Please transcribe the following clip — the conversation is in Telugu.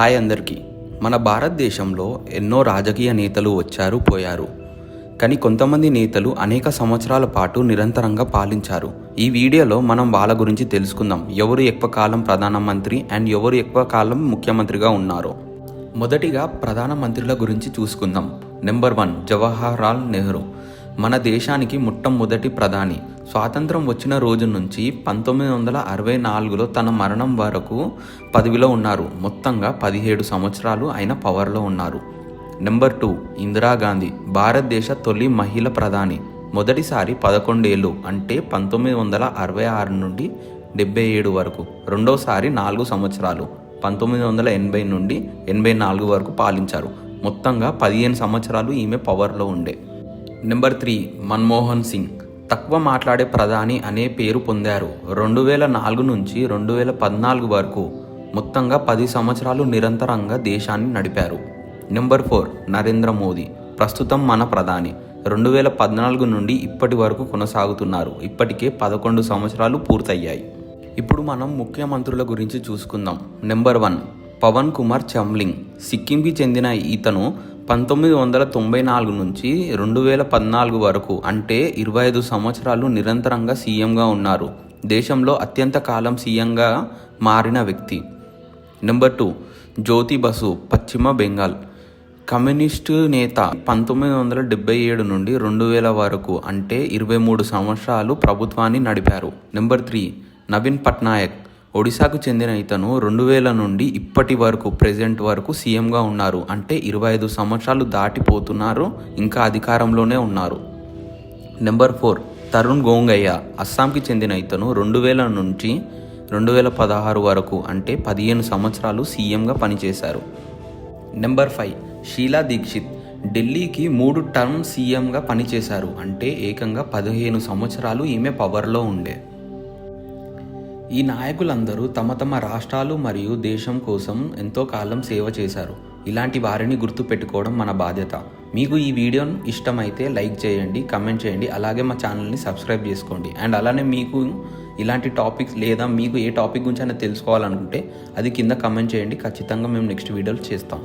హాయ్ అందరికీ. మన భారతదేశంలో ఎన్నో రాజకీయ నేతలు వచ్చారు పోయారు. కానీ కొంతమంది నేతలు అనేక సంవత్సరాల పాటు నిరంతరంగా పాలించారు. ఈ వీడియోలో మనం వాళ్ళ గురించి తెలుసుకుందాం. ఎవరు ఎక్కువ కాలం ప్రధానమంత్రి అండ్ ఎవరు ఎక్కువ కాలం ముఖ్యమంత్రిగా ఉన్నారు. మొదటిగా ప్రధానమంత్రుల గురించి చూసుకుందాం. Number one Jawaharlal Nehru. మన దేశానికి మొట్టమొదటి ప్రధాని. స్వాతంత్రం వచ్చిన రోజు నుంచి పంతొమ్మిది వందల అరవై నాలుగులో తన మరణం వరకు పదవిలో ఉన్నారు. మొత్తంగా పదిహేడు సంవత్సరాలు ఆయన పవర్లో ఉన్నారు. నెంబర్ టూ ఇందిరాగాంధీ భారతదేశ తొలి మహిళ ప్రధాని. మొదటిసారి పదకొండేళ్ళు అంటే పంతొమ్మిది వందల అరవై ఆరు నుండి డెబ్బై ఏడు వరకు. రెండోసారి నాలుగు సంవత్సరాలు పంతొమ్మిది వందల ఎనభై నుండి ఎనభై నాలుగు వరకు పాలించారు. మొత్తంగా పదిహేను సంవత్సరాలు ఈమె పవర్లో ఉండే. Number three Manmohan Singh. తక్కువ మాట్లాడే ప్రధాని అనే పేరు పొందారు. రెండు వేల నాలుగు నుంచి రెండు వేల పద్నాలుగు వరకు మొత్తంగా పది సంవత్సరాలు నిరంతరంగా దేశాన్ని నడిపారు. Number four Narendra Modi. ప్రస్తుతం మన ప్రధాని. రెండు వేల పద్నాలుగు నుండి ఇప్పటి వరకు కొనసాగుతున్నారు. ఇప్పటికే పదకొండు సంవత్సరాలు పూర్తయ్యాయి. ఇప్పుడు మనం ముఖ్యమంత్రుల గురించి చూసుకుందాం. Number one Pawan Kumar Chamling. సిక్కింకి చెందిన ఇతను పంతొమ్మిది వందల తొంభై నాలుగు నుంచి రెండు వేల పద్నాలుగు వరకు అంటే ఇరవై ఐదు సంవత్సరాలు నిరంతరంగా సీఎంగా ఉన్నారు. దేశంలో అత్యంత కాలం సీఎంగా మారిన వ్యక్తి. నెంబర్ టూ జ్యోతి బసు పశ్చిమ బెంగాల్. కమ్యూనిస్టు నేత పంతొమ్మిది వందల డెబ్బై ఏడు నుండి రెండు వేల వరకు అంటే ఇరవై మూడు సంవత్సరాలు ప్రభుత్వాన్ని నడిపారు. Number three Naveen Patnaik. ఒడిశాకు చెందిన ఇతను రెండు వేల నుండి ఇప్పటి వరకు ప్రెజెంట్ వరకు సీఎంగా ఉన్నారు. అంటే ఇరవై ఐదు సంవత్సరాలు దాటిపోతున్నారు ఇంకా అధికారంలోనే ఉన్నారు. నెంబర్ ఫోర్ తరుణ్ గోంగయ్య. అస్సాంకి చెందిన ఇతను రెండు వేల నుంచి రెండు వేల పదహారు వరకు అంటే పదిహేను సంవత్సరాలు సీఎంగా పనిచేశారు. Number five Sheila Dikshit. ఢిల్లీకి మూడు టర్మ్ సీఎంగా పనిచేశారు అంటే ఏకంగా పదిహేను సంవత్సరాలు ఈమె పవర్లో ఉండే. ఈ నాయకులందరూ తమ తమ రాష్ట్రాలు మరియు దేశం కోసం ఎంతో కాలం సేవ చేశారు. ఇలాంటి వారిని గుర్తు పెట్టుకోవడం మన బాధ్యత. మీకు ఈ వీడియో ఇష్టమైతే లైక్ చేయండి కమెంట్ చేయండి అలాగే మా ఛానల్ని సబ్స్క్రైబ్ చేసుకోండి. అండ్ అలానే మీకు ఇలాంటి టాపిక్స్ లేదా మీకు ఏ టాపిక్ గురించి అయినా తెలుసుకోవాలనుకుంటే అది కింద కమెంట్ చేయండి. ఖచ్చితంగా మేము నెక్స్ట్ వీడియోలు చేస్తాం.